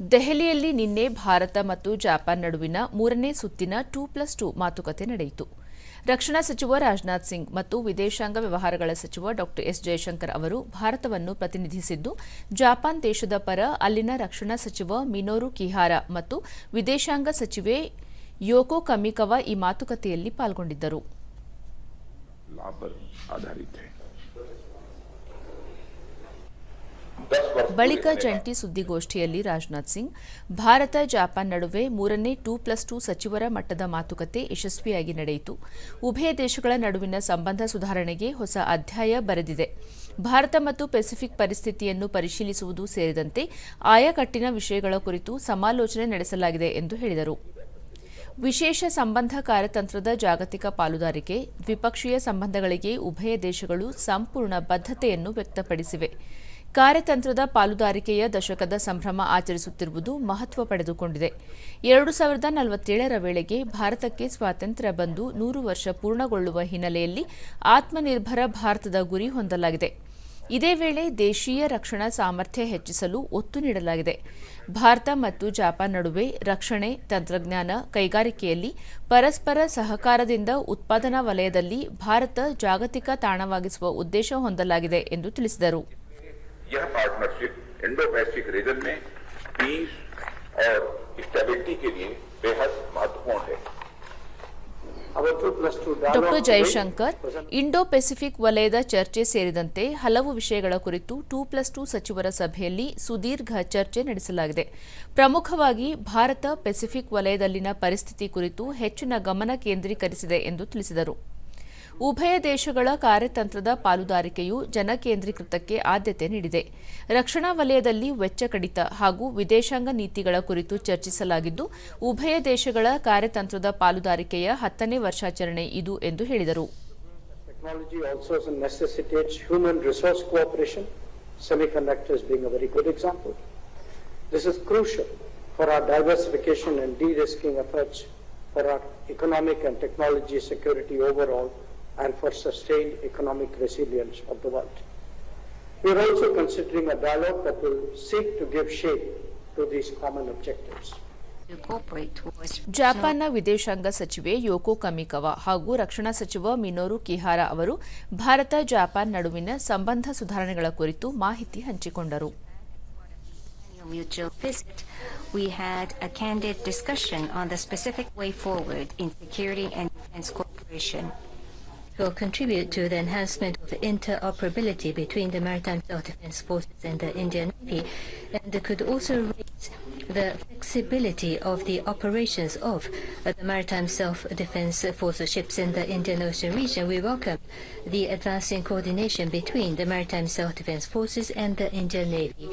ದೆಹಲಿಯಲ್ಲಿ ನಿನ್ನೆ ಭಾರತ ಮತ್ತು ಜಪಾನ್ ನಡುವಿನ ಮೂರನೇ ಸುತ್ತಿನ ಟೂ ಪ್ಲಸ್ ಟೂ ಮಾತುಕತೆ ನಡೆಯಿತು. ರಕ್ಷಣಾ ಸಚಿವ ರಾಜನಾಥ್ ಸಿಂಗ್ ಮತ್ತು ವಿದೇಶಾಂಗ ವ್ಯವಹಾರಗಳ ಸಚಿವ ಡಾ ಎಸ್ ಜಯಶಂಕರ್ ಅವರು ಭಾರತವನ್ನು ಪ್ರತಿನಿಧಿಸಿದ್ದು, ಜಪಾನ್ ದೇಶದ ಪರ ಅಲ್ಲಿನ ರಕ್ಷಣಾ ಸಚಿವ ಮಿನೋರು ಕಿಹಾರ ಮತ್ತು ವಿದೇಶಾಂಗ ಸಚಿವೆ ಯೋಕೋ ಕಮಿಕವಾ ಈ ಮಾತುಕತೆಯಲ್ಲಿ ಪಾಲ್ಗೊಂಡಿದ್ದರು. ಬಳಿಕ ಜಂಟಿ ಸುದ್ದಿಗೋಷ್ಠಿಯಲ್ಲಿ ರಾಜನಾಥ್ ಸಿಂಗ್, ಭಾರತ ಜಪಾನ್ ನಡುವೆ ಮೂರನೇ ಟೂ ಪ್ಲಸ್ ಟೂ ಸಚಿವರ ಮಟ್ಟದ ಮಾತುಕತೆ ಯಶಸ್ವಿಯಾಗಿ ನಡೆಯಿತು. ಉಭಯ ದೇಶಗಳ ನಡುವಿನ ಸಂಬಂಧ ಸುಧಾರಣೆಗೆ ಹೊಸ ಅಧ್ಯಾಯ ಬರೆದಿದೆ. ಭಾರತ ಮತ್ತು ಪೆಸಿಫಿಕ್ ಪರಿಸ್ಥಿತಿಯನ್ನು ಪರಿಶೀಲಿಸುವುದು ಸೇರಿದಂತೆ ಆಯಾಕಟ್ಟಿನ ವಿಷಯಗಳ ಕುರಿತು ಸಮಾಲೋಚನೆ ನಡೆಸಲಾಗಿದೆ ಎಂದು ಹೇಳಿದರು. ವಿಶೇಷ ಸಂಬಂಧ ಕಾರ್ಯತಂತ್ರದ ಜಾಗತಿಕ ಪಾಲುದಾರಿಕೆ, ದ್ವಿಪಕ್ಷೀಯ ಸಂಬಂಧಗಳಿಗೆ ಉಭಯ ದೇಶಗಳು ಸಂಪೂರ್ಣ ಬದ್ಧತೆಯನ್ನು ವ್ಯಕ್ತಪಡಿಸಿವೆ. ಕಾರ್ಯತಂತ್ರದ ಪಾಲುದಾರಿಕೆಯ ದಶಕದ ಸಂಭ್ರಮ ಆಚರಿಸುತ್ತಿರುವುದು ಮಹತ್ವ ಪಡೆದುಕೊಂಡಿದೆ. ಎರಡು ಸಾವಿರದ ನಲವತ್ತೇಳರ ವೇಳೆಗೆ ಭಾರತಕ್ಕೆ ಸ್ವಾತಂತ್ರ್ಯ ಬಂದು ನೂರು ವರ್ಷ ಪೂರ್ಣಗೊಳ್ಳುವ ಹಿನ್ನೆಲೆಯಲ್ಲಿ ಆತ್ಮನಿರ್ಭರ ಭಾರತದ ಗುರಿ ಹೊಂದಲಾಗಿದೆ. ಇದೇ ವೇಳೆ ದೇಶೀಯ ರಕ್ಷಣಾ ಸಾಮರ್ಥ್ಯ ಹೆಚ್ಚಿಸಲು ಒತ್ತು ನೀಡಲಾಗಿದೆ. ಭಾರತ ಮತ್ತು ಜಪಾನ್ ನಡುವೆ ರಕ್ಷಣೆ, ತಂತ್ರಜ್ಞಾನ ಕೈಗಾರಿಕೆಯಲ್ಲಿ ಪರಸ್ಪರ ಸಹಕಾರದಿಂದ ಉತ್ಪಾದನಾ ವಲಯದಲ್ಲಿ ಭಾರತ ಜಾಗತಿಕ ತಾಣವಾಗಿಸುವ ಉದ್ದೇಶ ಹೊಂದಲಾಗಿದೆ ಎಂದು ತಿಳಿಸಿದರು. यह पार्टनरशिप इंडो पैसिफिक रीजन में पीस और स्टेबिलिटी के लिए बेहद महत्वपूर्ण है Our two plus two ಡಾ dialogue ಜಯಶಂಕರ್ ಇಂಡೋ ಪೆಸಿಫಿಕ್ ವಲಯದ ಚರ್ಚೆ ಸೇರಿದಂತೆ ಹಲವು ವಿಷಯಗಳ ಕುರಿತು ಟೂ ಪ್ಲಸ್ ಟೂ ಸಚಿವರ ಸಭೆಯಲ್ಲಿ ಸುದೀರ್ಘ ಚರ್ಚೆ ನಡೆಸಲಾಗಿದೆ ಪ್ರಮುಖವಾಗಿ ಭಾರತ ಪೆಸಿಫಿಕ್ ವಲಯದಲ್ಲಿನ ಪರಿಸ್ಥಿತಿ ಕುರಿತು ಹೆಚ್ಚಿನ ಗಮನ ಕೇಂದ್ರೀಕರಿಸಿದೆ ಎಂದು ತಿಳಿಸಿದರು ಉಭಯ ದೇಶಗಳ ಕಾರ್ಯತಂತ್ರದ ಪಾಲುದಾರಿಕೆಯು ಜನಕೇಂದ್ರೀಕೃತಕ್ಕೆ ಆದ್ಯತೆ ನೀಡಿದೆ. ರಕ್ಷಣಾ ವಲಯದಲ್ಲಿ ವೆಚ್ಚ ಕಡಿತ ಹಾಗೂ ವಿದೇಶಾಂಗ ನೀತಿಗಳ ಕುರಿತು ಚರ್ಚಿಸಲಾಗಿದ್ದು, ಉಭಯ ದೇಶಗಳ ಕಾರ್ಯತಂತ್ರದ ಪಾಲುದಾರಿಕೆಯ ಹತ್ತನೇ ವರ್ಷಾಚರಣೆ ಇದು ಎಂದು ಹೇಳಿದರು. And for sustained economic resilience of the world. We are also considering a dialogue that will seek to give shape to these common objectives. ಜಪಾನ್ನ ವಿದೇಶಾಂಗ ಸಚಿವೆ ಯೋಕೋ ಕಮಿಕವ ಹಾಗೂ ರಕ್ಷಣಾ ಸಚಿವ ಮಿನೋರು ಕಿಹಾರ ಅವರು ಭಾರತ ಜಪಾನ್ ನಡುವಿನ ಸಂಬಂಧ ಸುಧಾರಣೆಗಳ ಕುರಿತು ಮಾಹಿತಿ ಹಂಚಿಕೊಂಡರು mutual visit, we had a candid discussion on the specific way forward in security and defense cooperation. Will contribute to the enhancement of interoperability between the Maritime Self-Defense Forces and the Indian Navy, and could also raise the flexibility of the operations of the Maritime Self-Defense Force ships in the Indian Ocean region. We welcome the advancing coordination between the Maritime Self-Defense Forces and the Indian Navy.